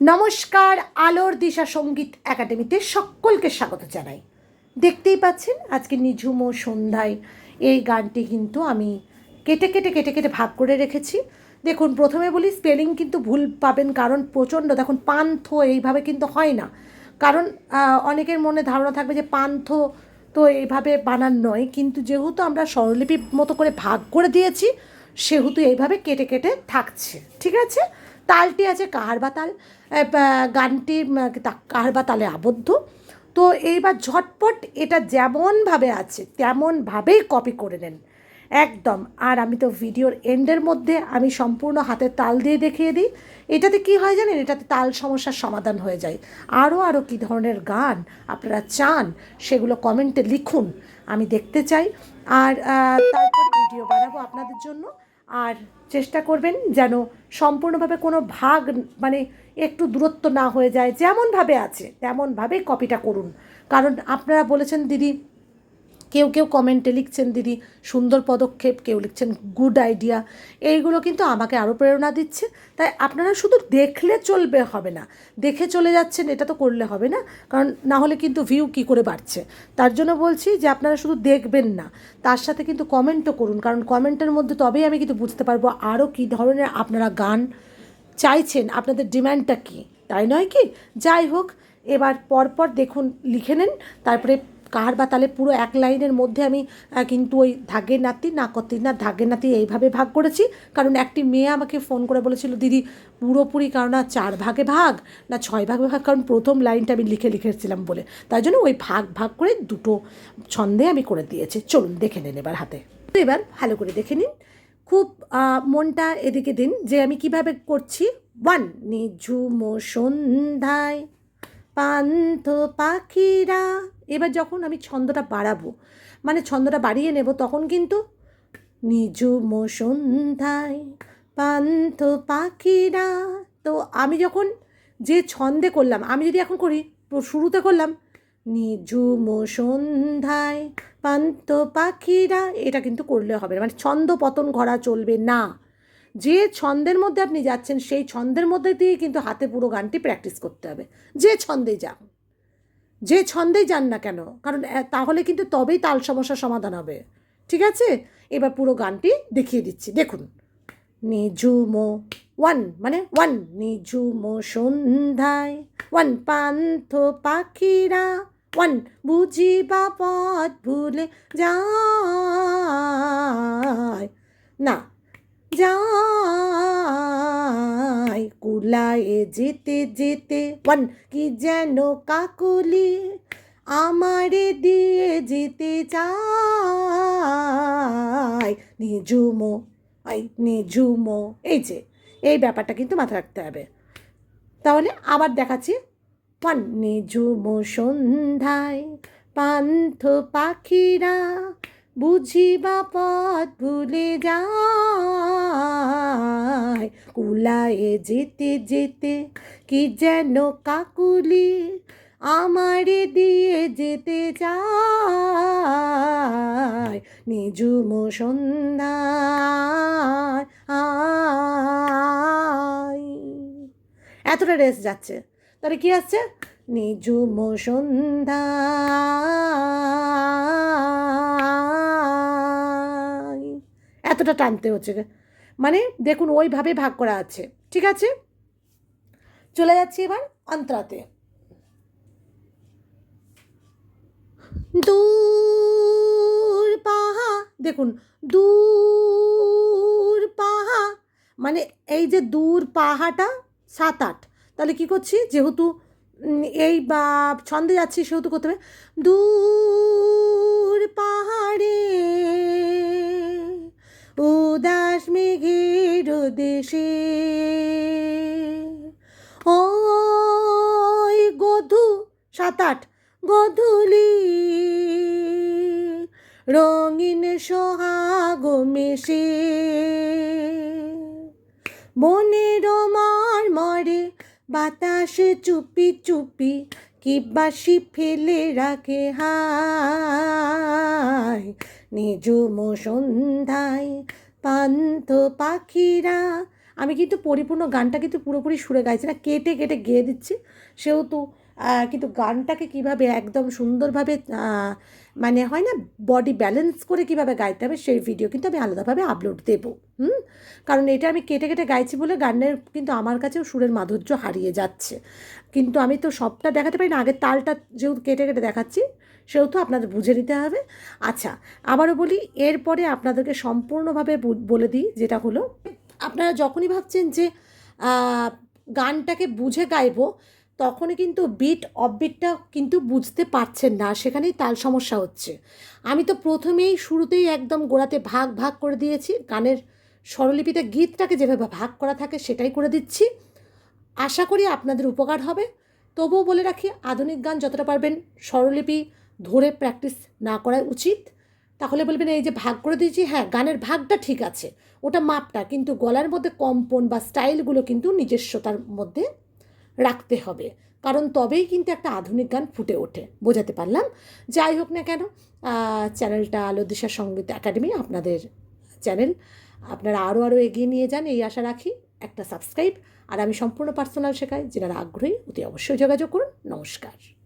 নমস্কার, আলোর দিশা সংগীত একাডেমিতে সকলকে স্বাগত জানাই। দেখতেই পাচ্ছেন, আজকে নিঝুম সন্ধ্যায় এই গানটি কিন্তু আমি কেটে কেটে কেটে কেটে ভাগ করে রেখেছি। দেখুন, প্রথমে বলি, স্পেলিং কিন্তু ভুল পাবেন কারণ প্রচণ্ড, দেখুন, পান্থ এইভাবে কিন্তু হয় না। কারণ অনেকের মনে ধারণা থাকবে যে পান্থ তো এইভাবে বানান নয়, কিন্তু যেহেতু আমরা স্বরলিপি মতো করে ভাগ করে দিয়েছি, সেহেতু এইভাবে কেটে কেটে থাকছে। ঠিক আছে? তালটি আছে কাহারবা তাল গানটি কাহারবা তালে আবদ্ধ। তো এইবার ঝটপট এটা যেমনভাবে আছে, তেমনভাবেই কপি করে নেন। একদম। আর আমি তো ভিডিওর এন্ডের মধ্যে আমি সম্পূর্ণ হাতের তাল দিয়ে দেখিয়ে দিই। এটাতে কি হয় জানেন? এটাতে তাল সমস্যার সমাধান হয়ে যায়। আরও আরও কী ধরনের গান আপনারা চান, সেগুলো কমেন্টে লিখুন, আমি দেখতে চাই। আর তারপর ভিডিও বানাবো আপনাদের জন্য। আর চেষ্টা করবেন যেন সম্পূর্ণভাবে কোনো ভাগ মানে একটু দূরত্ব না হয়ে যায়, যেমনভাবে আছে তেমনভাবেই কপিটা করুন। কারণ আপনারা বলেছেন, দিদি কেউ কেউ কমেন্টে লিখছেন, দিদি, সুন্দর পদক্ষেপ। কেউ লিখছেন, গুড আইডিয়া। এইগুলো কিন্তু আমাকে আরও প্রেরণা দিচ্ছে। তাই আপনারা শুধু দেখলে চলবে হবে না, দেখে চলে যাচ্ছেন, এটা তো করলে হবে না। কারণ না হলে কিন্তু ভিউ কি করে বাড়ছে? তার জন্য বলছি যে, আপনারা শুধু দেখবেন না, তার সাথে কিন্তু কমেন্টও করুন। কারণ কমেন্টের মধ্যে তবেই আমি কিন্তু বুঝতে পারব আরও কী ধরনের আপনারা গান চাইছেন, আপনাদের ডিমান্ডটা কী। তাই নয় কি? যাই হোক, এবার পরপর দেখুন, লিখে নেন, তারপরে কার বা তালে পুরো এক লাইনের মধ্যে আমি কিন্তু ওই ধাগের নাতি না কতি না, ধাগের নাতি এইভাবে ভাগ করেছি। কারণ একটি মেয়ে আমাকে ফোন করে বলেছিল, দিদি, পুরোপুরি কারণ না চার ভাগে ভাগ, না ছয় ভাগে ভাগ, কারণ প্রথম লাইনটা আমি লিখে লিখেছিলাম বলে। তাই জন্য ওই ভাগ ভাগ করে দুটো ছন্দে আমি করে দিয়েছি। চলুন, দেখে নেন এবার হাতে। তো এবার ভালো করে দেখে নিন। খুব মনটা এদিকে দিন যে আমি কীভাবে করছি। ওয়ান, নিঝুম সন্ধ্যায় পান্থ পাখিরা এবার যখন আমি ছন্দটা বাড়াবো মানে ছন্দটা বাড়িয়ে নেব, তখন কিন্তু নিঝুম সন্ধ্যায় পান্থ পাখিরা। তো আমি যখন যে ছন্দে করলাম, আমি যদি এখন করি শুরুতে করলাম নিঝুম সন্ধ্যায় পান্ত পাখিরা, এটা কিন্তু করলে হবে না। মানে ছন্দ পতন ঘরা চলবে না। যে ছন্দের মধ্যে আপনি যাচ্ছেন, সেই ছন্দের মধ্যে দিয়ে কিন্তু হাতে পুরো গানটি প্র্যাকটিস করতে হবে। যে ছন্দে যান যে ছন্দেই যান না কেন? কারণ তাহলে কিন্তু তবেই তাল সমস্যার সমাধান হবে। ঠিক আছে? এবার পুরো গানটি দেখিয়ে দিচ্ছি। দেখুন। নিঝুম, ওয়ান মানে ওয়ান। নিঝুম সন্ধ্যায়, ওয়ান। পান্থ পাখিরা, ওয়ান। বুঝিবা পথ ভুলে যায়। না, যায়। কুলায়ে যেতে যেতে ওয়ান, কি যেন কাকুলি আমারে দিয়ে যেতে চায়। নিঝুমো, আই নিঝুমো। এই যে, এই ব্যাপারটা কিন্তু মাথায় রাখতে হবে। তাহলে আবার দেখাচ্ছি। পান নিঝুম সন্ধ্যায় পান্থ পাখিরা বুঝিবা পথ ভুলে যায়, কুলায়ে যেতে যেতে কি যেন কাকুলি আমারে দিয়ে যেতে চায় নিঝুম সন্ধ্যায় আয়। এতটা রেস যাচ্ছে। তাহলে কি আসছে? নিঝুম সন্ধ্যায় এতটা টানতে হচ্ছে। মানে দেখুন, ওইভাবে ভাগ করা আছে। ঠিক আছে? চলে যাচ্ছি এবার অন্তরাতে। দূর পাহা, দেখুন, দূর পাহা মানে এই যে দূর পাহাটা সাত আট। তাহলে কি করছি? যেহেতু এই বা, ছন্দে যাচ্ছি সেহেতু করতে হবে। দূর দেশে। ওই গধু, সাত আট, গধূলি। রঙিন সোহাগ মেশে। বনের মার মরে, বাতাস চুপি চুপি কি বাসি ফেলে রাখে হায়। নিজুম সন্ধ্যায় পান্থ পাখিরা। আমি কিন্তু পরিপূর্ণ গানটা কিন্তু পুরোপুরি সুরে গাইছি না, কেটে কেটে গেয়ে দিচ্ছি। সেহেতু কিন্তু গানটাকে কীভাবে একদম সুন্দরভাবে মানে হয় না বডি ব্যালেন্স করে কীভাবে গাইতে হবে সেই ভিডিও কিন্তু আমি আলাদাভাবে আপলোড দেবো, হুম? কারণ এটা আমি কেটে কেটে গাইছি বলে গানের কিন্তু আমার কাছেও সুরের মাধুর্য হারিয়ে যাচ্ছে। কিন্তু আমি তো সবটা দেখাতে পারি না আগের তালটা যেহেতু কেটে কেটে দেখাচ্ছি, সেহেতু আপনাদের বুঝে নিতে হবে। আচ্ছা আবারও বলি, এরপরে আপনাদেরকে সম্পূর্ণভাবে বলে দিই যেটা হলো, আপনারা যখনই ভাবছেন যে গানটাকে বুঝে গাইবো তখনই কিন্তু বিট অফবিটটা কিন্তু বুঝতে পারছেন না, সেখানেই তাল সমস্যা হচ্ছে। আমি তো প্রথমেই শুরুতেই একদম গোড়াতে ভাগ ভাগ করে দিয়েছি, গানের স্বরলিপিতে গীতটাকে যেভাবে ভাগ করা থাকে সেটাই করে দিচ্ছি। আশা করি আপনাদের উপকার হবে। তবুও বলে রাখি, আধুনিক গান যতটা পারবেন স্বরলিপি ধরে প্র্যাকটিস না করা উচিত। তাহলে বলবেন, এই যে ভাগ করে দিয়েছি হ্যাঁ গানের ভাগটা ঠিক আছে, ওটা মাপটা। কিন্তু গলার মধ্যে কম্পন বা স্টাইলগুলো কিন্তু নিজস্বতার মধ্যে রাখতে হবে। কারণ তবেই কিন্তু একটা আধুনিক গান ফুটে ওঠে। বোঝাতে পারলাম? যাই হোক না কেন চ্যানেলটা আলো দিশা সংগীত একাডেমি, আপনাদের চ্যানেল। আপনারা আরও আরও এগিয়ে নিয়ে যান, এই আশা রাখি। একটা সাবস্ক্রাইব, আর আমি সম্পূর্ণ পার্সোনাল শেখাই, যেনারা আগ্রহী, অতি অবশ্যই যোগাযোগ করুন। নমস্কার।